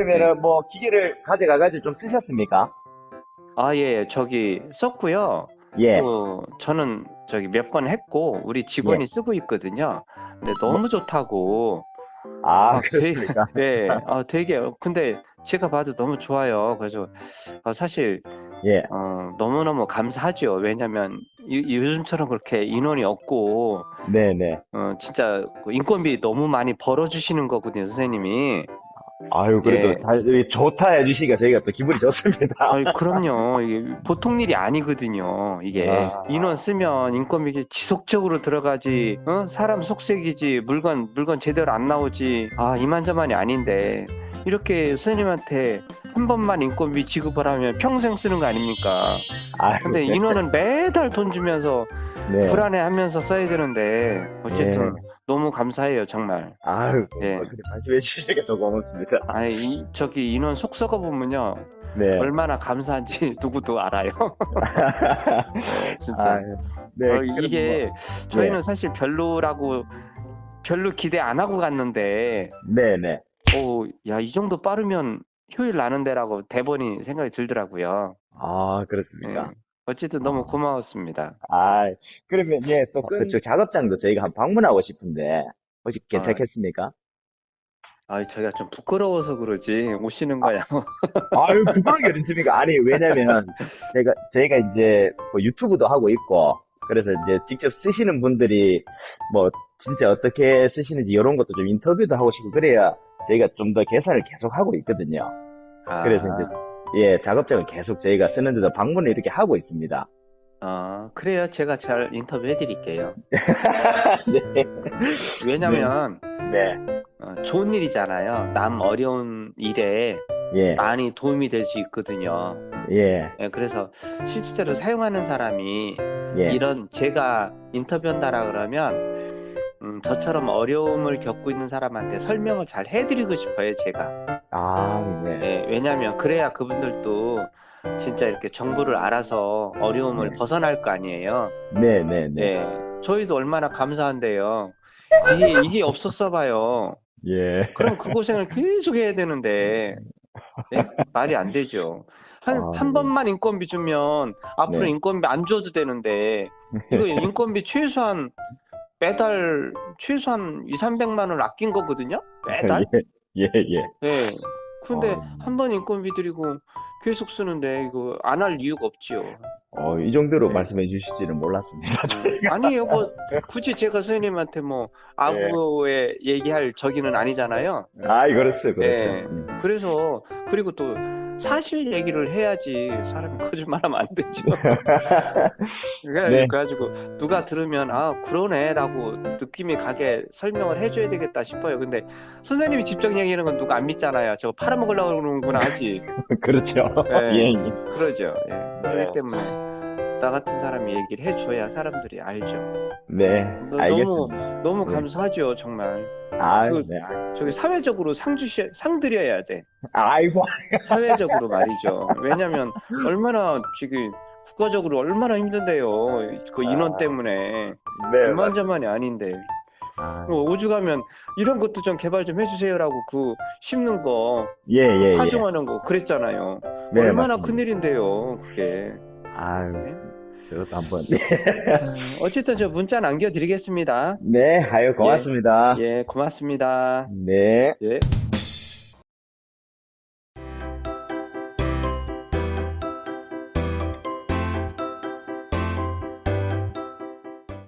그러면은 뭐 기계를 가져가가지고 좀 쓰셨습니까? 아, 예, 저기 썼고요. 예. 또 저는 저기 몇 번 했고 우리 직원이 예. 쓰고 있거든요. 근데 너무 좋다고. 아, 아, 그렇습니까? 네, 아, 되게 근데 제가 봐도 너무 좋아요. 그래서 어, 사실 예. 어, 너무너무 감사하죠. 왜냐면 이- 요즘처럼 그렇게 인원이 없고 네네. 어, 진짜 그 인건비 너무 많이 벌어주시는 거거든요, 선생님이. 아유, 그래도 예. 잘, 이 좋다 해주시니까 저희가 또 기분이 좋습니다. 아이, 그럼요. 이게 보통 일이 아니거든요. 이게 아. 인원 쓰면 인건비 지속적으로 들어가지, 어? 사람 속색이지, 물건 물건 제대로 안 나오지. 아 이만저만이 아닌데 이렇게 선생님한테 한 번만 인건비 지급을 하면 평생 쓰는 거 아닙니까? 아유, 근데 네. 인원은 매달 돈 주면서 네. 불안해하면서 써야 되는데 어쨌든 너무 감사해요 정말. 아유, 예. 그렇게 말씀해 주시니까 더 고맙습니다. 아이 이- 저기 인원 속 썩어 보면요 네. 얼마나 감사한지 누구도 알아요. 네, 진짜. 아유, 네. 어, 그럼 이게 저희는 사실 별로라고 별로 기대 안 하고 갔는데 뭐, 네네. 어, 야, 이 정도 빠르면 효율 나는데라고 대본이 생각이 들더라고요. 아, 예. 그렇습니까? 어쨌든 너무 아. 고마웠습니다. 아, 그러면 예, 또 어, 그쪽 작업장도 저희가 한 방문하고 싶은데 혹시 괜찮겠습니까? 아, 저희가 좀 부끄러워서 그러지 오시는 거야. 아유, 부끄러운 게 어딨습니까? 아니, 왜냐면 제가 저희가 이제 뭐 유튜브도 하고 있고 그래서 이제 직접 쓰시는 분들이 뭐 진짜 어떻게 쓰시는지 이런 것도 좀 인터뷰도 하고 싶고 그래야 저희가 좀 더 개선을 계속 하고 있거든요. 아, 그래서 이제 예, 작업장을 계속 저희가 쓰는데도 방문을 이렇게 하고 있습니다. 아, 그래요. 제가 잘 인터뷰 해드릴게요. 네. 왜냐면 네. 어, 좋은 일이잖아요. 남 어려운 일에 예. 많이 도움이 될 수 있거든요. 예. 예, 그래서 실질적으로 사용하는 사람이 예. 이런 제가 인터뷰한다라 그러면 음, 저처럼 어려움을 겪고 있는 사람한테 설명을 잘 해드리고 싶어요, 제가. 아, 네. 예, 왜냐하면 그래야 그분들도 진짜 이렇게 정보를 알아서 어려움을 네. 벗어날 거 아니에요. 네, 네, 네. 예, 저희도 얼마나 감사한데요. 이게 이게 없었어 봐요. 예. 그럼 그 고생을 계속 해야 되는데 예? 말이 안 되죠. 한, 아, 한 네. 번만 인건비 주면 앞으로 네. 인건비 안 줘도 되는데 이거 인건비 최소한 매달 최소한 2, 300만 원을 아낀 거거든요. 매달. 예, 예, 예. 네. 근데 어. 한번 인건비 드리고 계속 쓰는데 이거 안 할 이유가 없지요. 어, 이 정도로 네. 말씀해 주실지는 몰랐습니다. 음, 아니에요. 뭐 굳이 제가 선생님한테 뭐 아부에 얘기할 저기는 아니잖아요. 아, 그렇어요, 그렇죠. 네. 음. 그래서 그리고 또 사실 얘기를 해야지 사람이 거짓말하면 안 되죠. 그러니까 네. 그래가지고 누가 들으면 아 그러네라고 느낌이 가게 설명을 해줘야 되겠다 싶어요. 근데 선생님이 직접 얘기하는 건 누가 안 믿잖아요. 저거 팔아먹으려고 그러는구나 하지. 그렇죠. 네. 예, 예. 그러죠. 예. 네. 그렇기 때문에 나 같은 사람이 얘기를 해줘야 사람들이 알죠. 네, 너- 알겠습니다. 너무 네. 감사하죠, 정말. 아, 그- 네. 아, 저기 사회적으로 상 주시 상 드려야 돼. 아이고, 사회적으로 말이죠. 왜냐면 얼마나 지금 국가적으로 얼마나 힘든데요. 그 인원 아, 때문에 네, 이만저만이 아닌데 아, 그 오죽하면 이런 것도 좀 개발 좀 해주세요라고 그 심는 거 예, 예, 예. 파종하는 거 그랬잖아요. 네, 얼마나 맞습니다. 큰일인데요, 그게. 아유, 네? 저것도 한번. 아, 어쨌든 저 문자 남겨드리겠습니다. 네, 아유, 고맙습니다. 예, 고맙습니다. 네. 예.